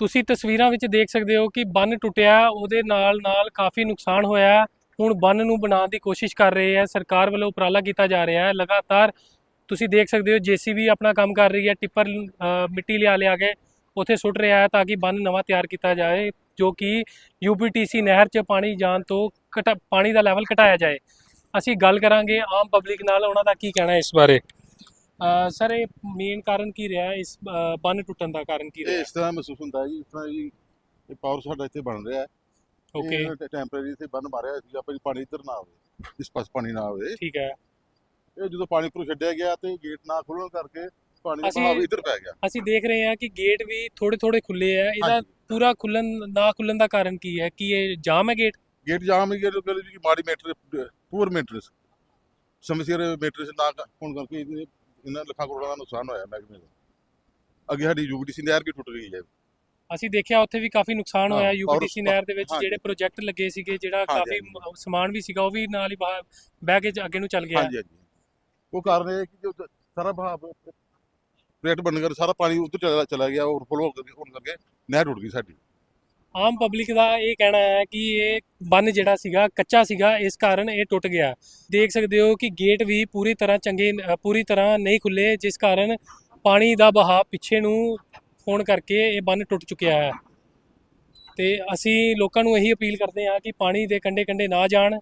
ਤੁਸੀਂ ਤਸਵੀਰਾਂ ਵਿੱਚ ਦੇਖ ਸਕਦੇ ਹੋ ਕਿ ਬੰਨ ਟੁੱਟਿਆ, ਉਹਦੇ ਨਾਲ ਨਾਲ ਕਾਫੀ ਨੁਕਸਾਨ ਹੋਇਆ ਹੁਣ ਬੰਨ ਨੂੰ ਬਣਾਉਣ ਦੀ ਕੋਸ਼ਿਸ਼ ਕਰ ਰਹੇ ਹੈ, ਸਰਕਾਰ ਵੱਲੋਂ ਉਪਰਾਲਾ ਕੀਤਾ ਜਾ ਰਿਹਾ ਹੈ। ਲਗਾਤਾਰ ਤੁਸੀਂ ਦੇਖ ਸਕਦੇ ਹੋ, ਜੀਸੀਬੀ ਆਪਣਾ ਕੰਮ ਕਰ ਰਹੀ ਹੈ, ਟਿੱਪਰ ਮਿੱਟੀ ਲਿਆ ਲਿਆ ਕੇ ਉੱਥੇ ਸੁੱਟ ਰਿਹਾ ਹੈ ਤਾਂ ਕਿ ਬੰਨ ਨਵਾਂ ਤਿਆਰ ਕੀਤਾ ਜਾਏ, ਜੋ ਕਿ ਯੂਪੀਟੀਸੀ ਨਹਿਰ 'ਚ ਪਾਣੀ ਜਾਣ ਤੋਂ ਘਟਾ, ਪਾਣੀ ਦਾ ਲੈਵਲ ਘਟਾਇਆ ਜਾਏ। ਅਸੀਂ ਗੱਲ ਕਰਾਂਗੇ ਆਮ ਪਬਲਿਕ ਨਾਲ, ਉਹਨਾਂ ਦਾ ਕੀ ਕਹਿਣਾ ਇਸ ਬਾਰੇ? ਸਰ ਇਹ ਮੇਨ ਕਾਰਨ ਕੀ ਰਿਹਾ? ਇਸ ਅ, ਬੰਨ ਟੁੱਟਣ ਦਾ ਕਾਰਨ ਕੀ ਇਹ ਰਿਹਾ? ਇਸ ਤਰ੍ਹਾਂ ਮਹਿਸੂਸ ਹੁੰਦਾ ਜੀ ਇਸ ਤਰ੍ਹਾਂ ਜੀ ਇਹ ਪਾਵਰ ਸਾਡਾ ਇੱਥੇ ਬਣ ਰਿਹਾ ਹੈ। ਓਕੇ ਟੈਂਪਰੇਰੀ ਇੱਥੇ ਬੰਨ ਮਾਰਿਆ ਸੀ ਆਪਾਂ ਪਾਣੀ ਇੱਧਰ ਨਾ ਆਵੇ ਇਸ ਪਾਸ ਪਾਣੀ ਨਾ ਆਵੇ। ਠੀਕ ਹੈ। ਇਹ ਜਦੋਂ ਪਾਣੀ ਉੱਪਰੋਂ ਛੱਡਿਆ ਗਿਆ ਤੇ ਗੇਟ ਨਾ ਖੁੱਲਣ ਕਰਕੇ ਪਾਣੀ ਦਾ ਅਸੀਂ- ਬਹਾਵ ਇੱਧਰ ਪੈ ਗਿਆ। ਅਸੀਂ ਦੇਖ ਰਹੇ ਹਾਂ ਕਿ ਗੇਟ ਵੀ ਥੋੜੇ ਥੋੜੇ ਖੁੱਲੇ ਆ ਇਹਦਾ ਹਾਂਜੀ। ਪੂਰਾ ਖੁੱਲਣ ਨਾ ਖੁੱਲਣ ਦਾ ਕਾਰਨ ਕੀ ਹੈ? ਕਿ ਇਹ ਜਾਮ ਹੈ ਗੇਟ ਗੇਟ ਜਾਮ ਹੀ ਗਿਆ ਕਿ ਜੀ ਮਾੜੀ ਮੀਟਰ ਪੂਰ ਮੀਟਰਸ ਸਮੇਂ ਸਿਰ ਮੀਟਰਸ ਨਾ ਕ- ਹੋਣ ਕਰਕੇ ਇਹਦੇ- ਇਹਨਾਂ ਲੱਖਾਂ ਕਰੋੜਾਂ ਦਾ ਨੁਕਸਾਨ ਹੋਇਆ ਮਹਿਕਮੇ ਦਾ। ਅੱਗੇ ਸਾਡੀ ਯੂਬੀਟੀਸੀ ਨਹਿਰ ਵੀ ਟੁੱਟ ਗਈ ਹੈ। ਅਸੀਂ ਦੇਖਿਆ ਉੱਥੇ ਵੀ ਕਾਫੀ ਨੁਕਸਾਨ ਹਾਂ, ਹੋਇਆ ਔਰ- ਯੂਪੀਟੀਸੀ ਨਹਿਰ ਦੇ ਵਿੱਚ। ਜਿਹੜੇ ਪ੍ਰੋਜੈਕਟ ਲੱਗੇ ਸੀਗੇ ਜਿਹੜਾ ਹਾਂਜੀ, ਕਾਫੀ। ਮ- ਸਮਾਨ ਵੀ ਸੀਗਾ ਉਹ ਵੀ ਨਾਲ ਹੀ ਬਾਹਰ ਬਹਿ ਕੇ ਜ- ਅੱਗੇ ਨੂੰ ਚੱਲ ਗਿਆ। ਹਾਂਜੀ ਹਾਂਜੀ। ਉਹ ਕਾਰਨ ਇਹ ਹੈ ਕਿ ਜੋ ਸਾਰਾ ਬਹਾਵ ਪਲੇਟ ਬਣ ਕਰ ਸਾਰਾ ਪਾਣੀ ਉੱਧਰ ਚਲਾ ਚਲਾ ਗਿਆ ਓਵਰਫਲੋ ਹੋ ਕਰਕੇ ਹੋਣ ਕਰਕੇ ਨਹਿਰ ਟੁੱਟ ਗਈ ਸਾਡੀ। ਆਮ ਪਬਲਿਕ ਦਾ ਇਹ ਕਹਿਣਾ ਹੈ ਕਿ ਇਹ ਬੰਨ ਜਿਹੜਾ ਸੀਗਾ, ਕੱਚਾ ਸੀਗਾ, ਇਸ ਕਾਰਨ ਇਹ ਟੁੱਟ ਗਿਆ। ਦੇਖ ਸਕਦੇ ਹੋ ਕਿ ਗੇਟ ਵੀ ਪੂਰੀ ਤਰ੍ਹਾਂ ਚੰਗੇ, ਪੂਰੀ ਤਰ੍ਹਾਂ ਨਹੀਂ ਖੁੱਲੇ ਜਿਸ ਕਾਰਨ ਪਾਣੀ ਦਾ ਬਹਾਅ ਪਿੱਛੇ ਨੂੰ ਹੋਣ ਕਰਕੇ ਇਹ ਬੰਨ ਟੁੱਟ ਚੁੱਕਿਆ ਹੈ। ਤੇ ਅਸੀਂ ਲੋਕਾਂ ਨੂੰ ਇਹੀ ਅਪੀਲ ਕਰਦੇ ਹਾਂ ਕਿ ਪਾਣੀ ਦੇ ਕੰਢੇ ਕੰਢੇ ਨਾ ਜਾਣ।